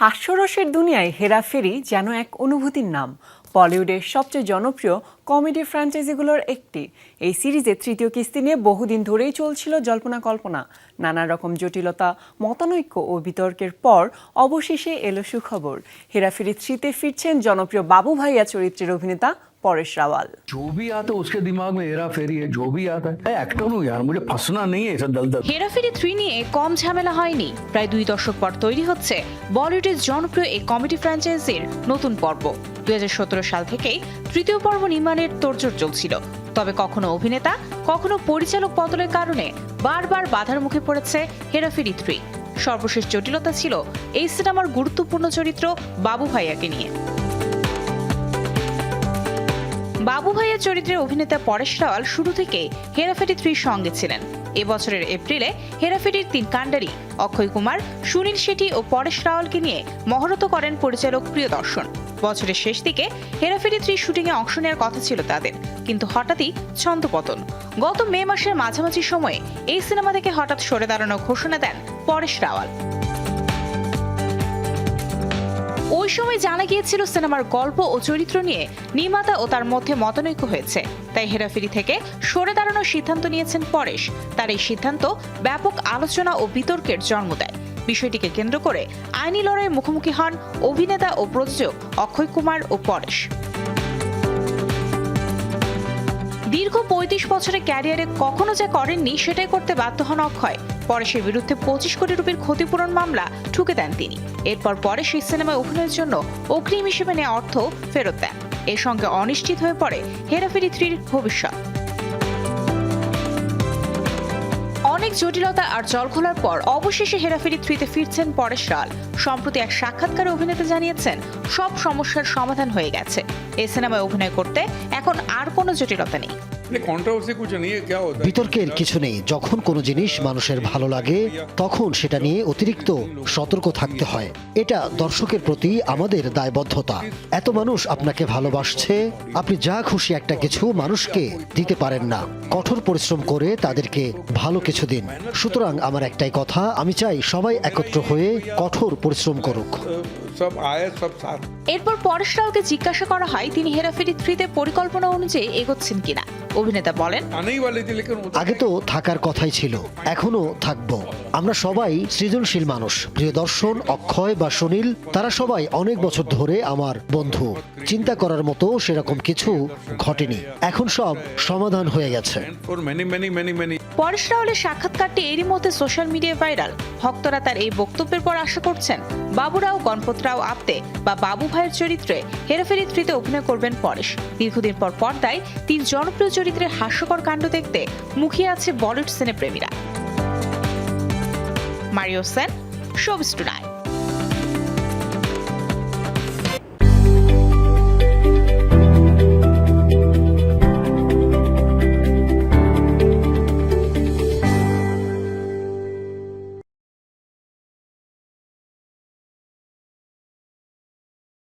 হাস্যরসের দুনিয়ায় হেরাফেরি যেন এক অনুভূতির নাম। বলিউডের সবচেয়ে জনপ্রিয় কমেডি ফ্র্যাঞ্চাইজিগুলোর একটি। এই সিরিজের তৃতীয় কিস্তি নিয়ে বহুদিন ধরেই চলছিল জল্পনা কল্পনা। নানা রকম জটিলতা, মতানৈক্য ও বিতর্কের পর অবশেষে এলো সুখবর। হেরাফেরি থ্রিতে ফিরছেন জনপ্রিয় বাবু ভাইয়া চরিত্রের অভিনেতা পরেশ রাওয়াল जो भी आता है उसके दिमाग में हेरा फेरी है जो भी आता है मैं एक्टर हूँ यार मुझे फंसना नहीं है ऐसा दल दल হেরাফেরি থ্রি নিয়ে কম ঝামেলা হয়নি প্রায় দুই দশক পর তৈরি হচ্ছে বলিউডের জনপ্রিয় এই কমেডি ফ্র্যাঞ্চাইজির নতুন পর্ব দুই সাল থেকেই তৃতীয় পর্ব নির্মাণের তোড়জোড় চলছিল তবে কখনো অভিনেতা কখনো পরিচালক বদলের কারণে বারবার বাধার মুখে পড়েছে হেরাফেরি থ্রি সর্বশেষ জটিলতা ছিল এই সিনেমার গুরুত্বপূর্ণ চরিত্র বাবু ভাইয়াকে নিয়ে বাবু ভাইয়ের চরিত্রে অভিনেতা পরেশ রাওয়াল শুরু থেকে হেরাফেরি থ্রির সঙ্গে ছিলেন। এবছরের এপ্রিলে হেরাফেরির তিন কাণ্ডারি, অক্ষয় কুমার, সুনীল শেঠি ও পরেশ রাওয়ালকে নিয়ে মহরত করেন পরিচালক প্রিয়দর্শন। বছরের শেষ দিকে হেরাফেরি থ্রি শুটিংয়ে অংশ নেওয়ার কথা ছিল তাদের, কিন্তু হঠাৎই ছন্দপতন। গত মে মাসের মাঝামাঝি সময়ে এই সিনেমা থেকে হঠাৎ সরে দাঁড়ানোর ঘোষণা দেন পরেশ রাওয়াল। ওই সময় জানা গিয়েছিল সিনেমার গল্প ও চরিত্র নিয়ে নির্মাতা ও তার মধ্যে মতানৈক্য হয়েছে। তাই হেরাফেরি থেকে সরে দাঁড়ানোর সিদ্ধান্ত নিয়েছেন পরেশ। তার এই সিদ্ধান্ত ব্যাপক আলোচনা ও বিতর্কের জন্ম দেয়। বিষয়টিকে কেন্দ্র করে আইনি লড়াইয়ের মুখোমুখি হন অভিনেতা ও প্রযোজক অক্ষয় কুমার ও পরেশ। দীর্ঘ পঁয়ত্রিশ বছরের ক্যারিয়ারে কখনো যা করেননি, সেটাই করতে বাধ্য হন অক্ষয়। পরে সে বিরুদ্ধে পঁচিশ কোটি রুপির ক্ষতিপূরণ মামলা ঠুকে দেন তিনি। এরপর পরে সেই সিনেমায় অভিনয়ের জন্য অগ্রিম হিসেবে নেওয়া অর্থ ফেরত দেন। এর সঙ্গে অনিশ্চিত হয়ে পড়ে হেরাফেরি থ্রির ভবিষ্যৎ। জটিলতা আর জল খোলার পর অবশেষে হেরাফেরি থ্রিতে ফিরছেন পরেশ রাল। সম্প্রতি এক সাক্ষাৎকারে অভিনেতা জানিয়েছেন, সব সমস্যার সমাধান হয়ে গেছে। এই সিনেমায় অভিনয় করতে এখন আর কোনো জটিলতা নেই। বিতর্কের কিছু নেই। যখন কোনো জিনিস মানুষের ভালো লাগে, তখন সেটা নিয়ে অতিরিক্ত সতর্ক থাকতে হয়। এটা দর্শকের প্রতি আমাদের দায়বদ্ধতা। এত মানুষ আপনাকে ভালোবাসছে, আপনি যা খুশি একটা কিছু মানুষকে দিতে পারেন না। কঠোর পরিশ্রম করে তাদেরকে ভালো কিছু দিন। সুতরাং আমার একটাই কথা, আমি চাই সবাই একত্র হয়ে কঠোর পরিশ্রম করুক। সব আয় সব সাথ। এরপর পরেশ রাওকে জিজ্ঞাসা করা হয় তিনি হেরাফেরি থ্রিতে পরিকল্পনা অনুযায়ী এগোচ্ছেন কিনা। অভিনেতা বলেন আগে তো থাকার কথাই ছিল এখনও থাকব। আমরা সবাই সৃজনশীল মানুষ। প্রিয়দর্শন অক্ষয় বা সুনীল তারা সবাই অনেক বছর ধরে আমার বন্ধু। চিন্তা করার মতো সেরকম কিছু ঘটেনি। এখন সব সমাধান হয়ে গেছে। পরেশ রাওয়ালের সাক্ষাৎকারটি এরই মধ্যে সোশ্যাল মিডিয়ায় ভাইরাল। ভক্তরা তার এই বক্তব্যের পর আশা করছেন বাবুরাও গণপত গণপতরাও আপতে বা বাবু ভাইয়ের চরিত্রে হেরাফেরি থ্রিতে অভিনয় করবেন পরেশ। দীর্ঘদিন পর পর্দায় তিন জনপ্রিয় চরিত্রের হাস্যকর কাণ্ড দেখতে মুখিয়ে আছে Bollywood সিনেপ্রেমীরা। Mario Sen showbiz tonight